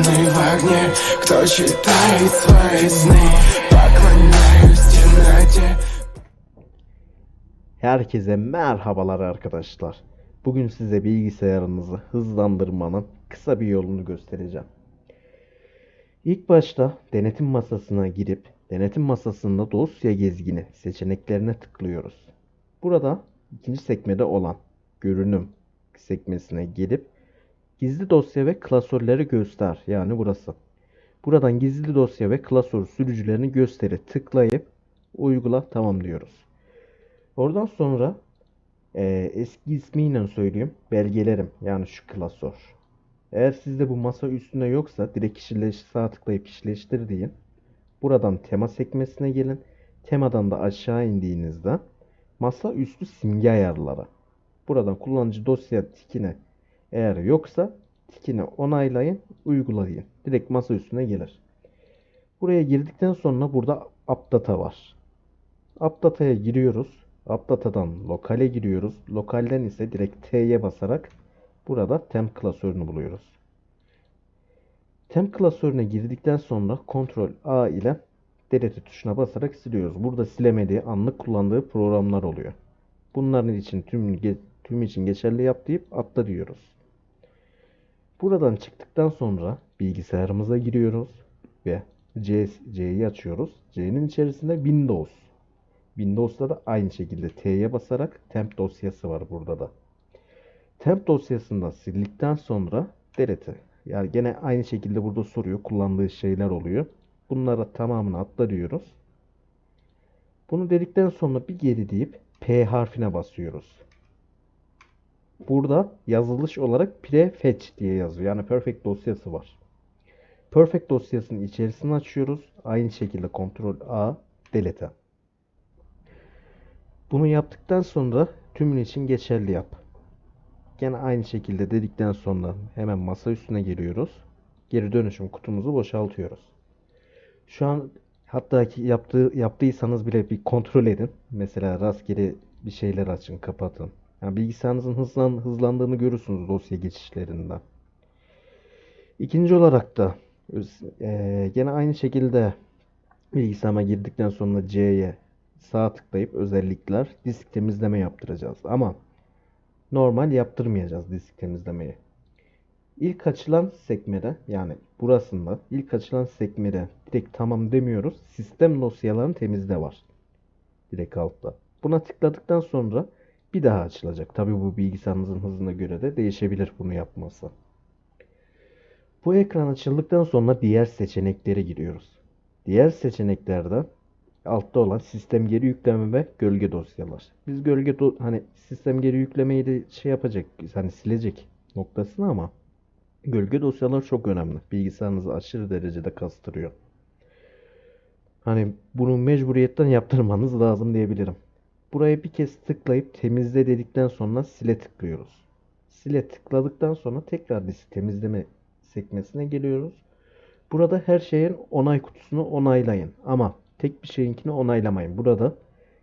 Пьяный в огне, кто читает свои сны Поклоняюсь темноте Herkese merhabalar arkadaşlar. Bugün size bilgisayarınızı hızlandırmanın kısa bir yolunu göstereceğim. İlk başta denetim masasına girip denetim masasında dosya gezgini seçeneklerine tıklıyoruz. Burada ikinci sekmede olan görünüm sekmesine gelip gizli dosya ve klasörleri göster yani burası. Buradan gizli dosya ve klasör sürücülerini gösteri tıklayıp uygula tamam diyoruz. Oradan sonra eee, eski ismiyle söyleyeyim belgelerim yani şu klasör. Eğer sizde bu masa üstünde yoksa direkt kişileş sağ tıklayıp kişileştir deyin. Buradan tema sekmesine gelin. Temadan da aşağı indiğinizde masa üstü simge ayarları. Buradan kullanıcı dosya tikine eğer yoksa tikine onaylayın, uygulayın. Direkt masa üstüne gelir. Buraya girdikten sonra burada updata var. Updata'ya giriyoruz. Updata'dan lokale giriyoruz. Lokalden ise direkt T'ye basarak burada temp klasörünü buluyoruz. Temp klasörüne girdikten sonra Ctrl A ile delete tuşuna basarak siliyoruz. Burada silemediği, anlık kullandığı programlar oluyor. Bunların için tüm tüm için geçerli yap deyip atla diyoruz. Buradan çıktıktan sonra bilgisayarımıza giriyoruz ve C, C'yi açıyoruz. C'nin içerisinde Windows. Windows'ta da aynı şekilde T'ye basarak temp dosyası var burada da. Temp dosyasından sildikten sonra delete. Yani gene aynı şekilde burada soruyor. Kullandığı şeyler oluyor. Bunlara tamamını atla. Bunu dedikten sonra bir geri deyip P harfine basıyoruz. Burada yazılış olarak prefetch diye yazıyor. Yani perfect dosyası var. Perfect dosyasının içerisini açıyoruz. Aynı şekilde Ctrl A delete. Bunu yaptıktan sonra tümün için geçerli yap. Gene aynı şekilde dedikten sonra hemen masa üstüne geliyoruz. Geri dönüşüm kutumuzu boşaltıyoruz. Şu an hatta ki yaptığı yaptıysanız bile bir kontrol edin. Mesela rastgele bir şeyler açın, kapatın. Yani bilgisayarınızın hızlan, hızlandığını görürsünüz dosya geçişlerinden. İkinci olarak da eee, gene aynı şekilde bilgisayarıma girdikten sonra C'ye sağ tıklayıp özellikler disk temizleme yaptıracağız. Ama normal yaptırmayacağız disk temizlemeyi. İlk açılan sekmede yani burasında ilk açılan sekmede direkt tamam demiyoruz. Sistem dosyalarını temizle var. Direkt altta. Buna tıkladıktan sonra bir daha açılacak. Tabii bu bilgisayarınızın hızına göre de değişebilir bunu yapması. Bu ekran açıldıktan sonra diğer seçeneklere giriyoruz. Diğer seçeneklerde altta olan sistem geri yükleme ve gölge dosyalar. Biz gölge do- hani sistem geri yüklemeyi de şey yapacak hani silecek noktasını ama gölge dosyalar çok önemli. Bilgisayarınızı aşırı derecede kastırıyor. Hani bunu mecburiyetten yaptırmanız lazım diyebilirim. Buraya bir kez tıklayıp temizle dedikten sonra sile tıklıyoruz. Sile tıkladıktan sonra tekrar disk temizleme sekmesine geliyoruz. Burada her şeyin onay kutusunu onaylayın. Ama tek bir şeyinkini onaylamayın. Burada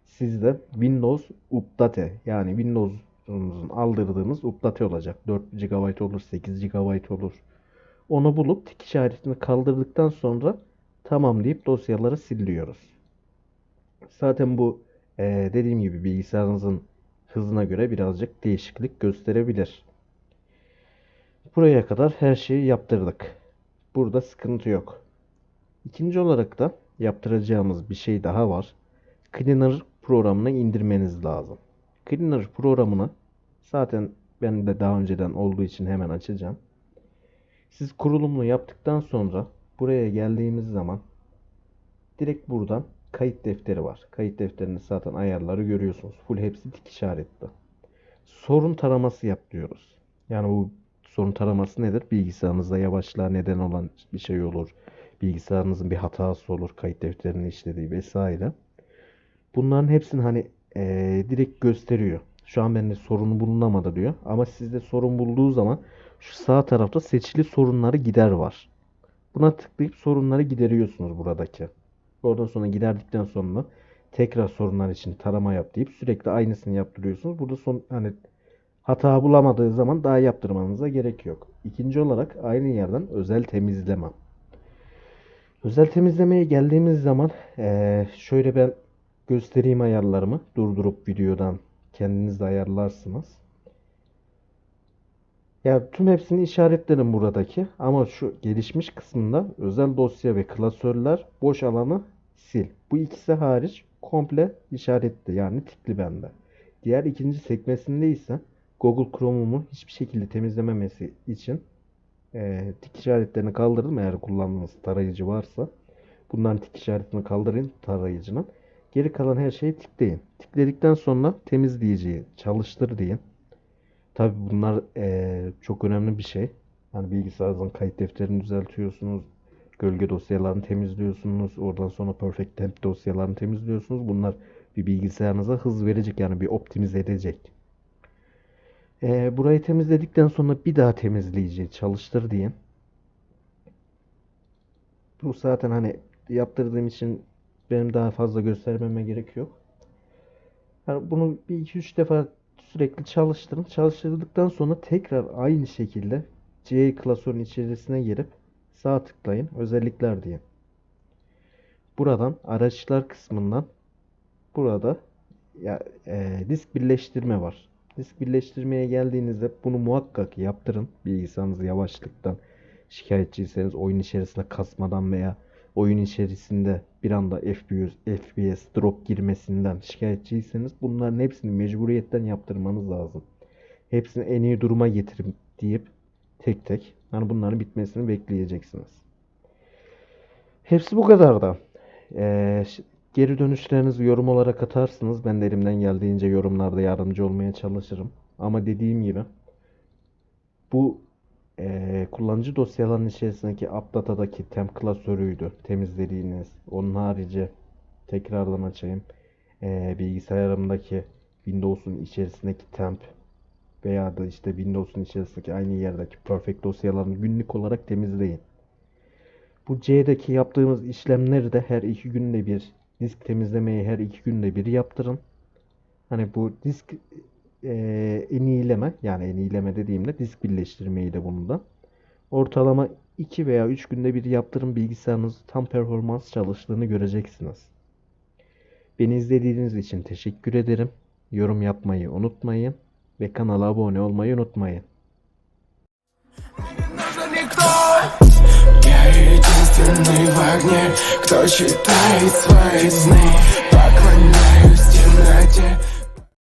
sizde Windows Update yani Windows'unuzun aldırdığınız Update olacak. 4 GB olur, 8 GB olur. Onu bulup tik işaretini kaldırdıktan sonra tamam deyip dosyaları siliyoruz. Zaten bu eee, dediğim gibi bilgisayarınızın hızına göre birazcık değişiklik gösterebilir. Buraya kadar her şeyi yaptırdık. Burada sıkıntı yok. İkinci olarak da yaptıracağımız bir şey daha var. Cleaner programını indirmeniz lazım. Cleaner programını zaten ben de daha önceden olduğu için hemen açacağım. Siz kurulumunu yaptıktan sonra buraya geldiğimiz zaman direkt buradan kayıt defteri var. Kayıt defterinde zaten ayarları görüyorsunuz. Full hepsi tik işaretli. Sorun taraması yap diyoruz. Yani bu sorun taraması nedir? Bilgisayarınızda yavaşlığa neden olan bir şey olur. Bilgisayarınızın bir hatası olur. Kayıt defterinin işlediği vesaire. Bunların hepsini hani eee, direkt gösteriyor. Şu an bende sorunu bulunamadı diyor. Ama sizde sorun bulduğu zaman şu sağ tarafta seçili sorunları gider var. Buna tıklayıp sorunları gideriyorsunuz buradaki. Oradan sonra giderdikten sonra tekrar sorunlar için tarama yap deyip sürekli aynısını yaptırıyorsunuz. Burada son hani Hata bulamadığı zaman daha yaptırmanıza gerek yok. İkinci olarak aynı yerden özel temizleme. Özel temizlemeye geldiğimiz zaman eee, şöyle ben göstereyim ayarlarımı. Durdurup videodan kendiniz de ayarlarsınız. Ya tüm hepsini işaretlerim buradaki ama şu gelişmiş kısmında özel dosya ve klasörler boş alanı sil. Bu ikisi hariç komple işaretli yani tikli bende. Diğer ikinci sekmesinde ise Google Chrome'umu hiçbir şekilde temizlememesi için eee, tik işaretlerini kaldırdım eğer kullandığınız tarayıcı varsa. Bunların tik işaretini kaldırın tarayıcının. Geri kalan her şeyi tikleyin. Tikledikten sonra temizleyiciyi çalıştır deyin. Tabii bunlar eee, çok önemli bir şey. Yani bilgisayarınızın kayıt defterini düzeltiyorsunuz. Gölge dosyalarını temizliyorsunuz. Oradan sonra Perfect Temp dosyalarını temizliyorsunuz. Bunlar bir bilgisayarınıza hız verecek yani bir optimize edecek. Eee, burayı temizledikten sonra bir daha temizleyici çalıştır deyin. Bu zaten hani yaptırdığım için benim daha fazla göstermeme gerek yok. Yani bunu bir iki üç defa sürekli çalıştırın. Çalıştırdıktan sonra tekrar aynı şekilde C klasörün içerisine girip sağ tıklayın. Özellikler diye. Buradan araçlar kısmından burada ya e, disk birleştirme var. Disk birleştirmeye geldiğinizde bunu muhakkak yaptırın. Bilgisayarınız yavaşlıktan şikayetçiyseniz oyun içerisinde kasmadan veya oyun içerisinde bir anda FPS, FPS drop girmesinden şikayetçiyseniz bunların hepsini mecburiyetten yaptırmanız lazım. Hepsini en iyi duruma getirip deyip tek tek yani bunların bitmesini bekleyeceksiniz. Hepsi bu kadar da. Ee, geri dönüşlerinizi yorum olarak atarsınız. Ben de elimden geldiğince yorumlarda yardımcı olmaya çalışırım. Ama dediğim gibi bu eee, kullanıcı dosyaların içerisindeki AppData'daki temp klasörüydü temizlediğiniz. Onun harici tekrardan açayım. Eee, bilgisayarımdaki Windows'un içerisindeki temp veya da işte Windows'un içerisindeki aynı yerdeki perfect dosyalarını günlük olarak temizleyin. Bu C'deki yaptığımız işlemleri de her iki günde bir disk temizlemeyi her iki günde bir yaptırın. Hani bu disk eee eniyeleme yani eniyeleme dediğimde disk birleştirmeyi de bunu da ortalama 2 veya 3 günde bir yaptırın bilgisayarınız tam performans çalıştığını göreceksiniz. Beni izlediğiniz için teşekkür ederim. Yorum yapmayı unutmayın ve kanala abone olmayı unutmayın. нужен никто Я единственный в огне Кто читает свои сны Поклоняюсь темноте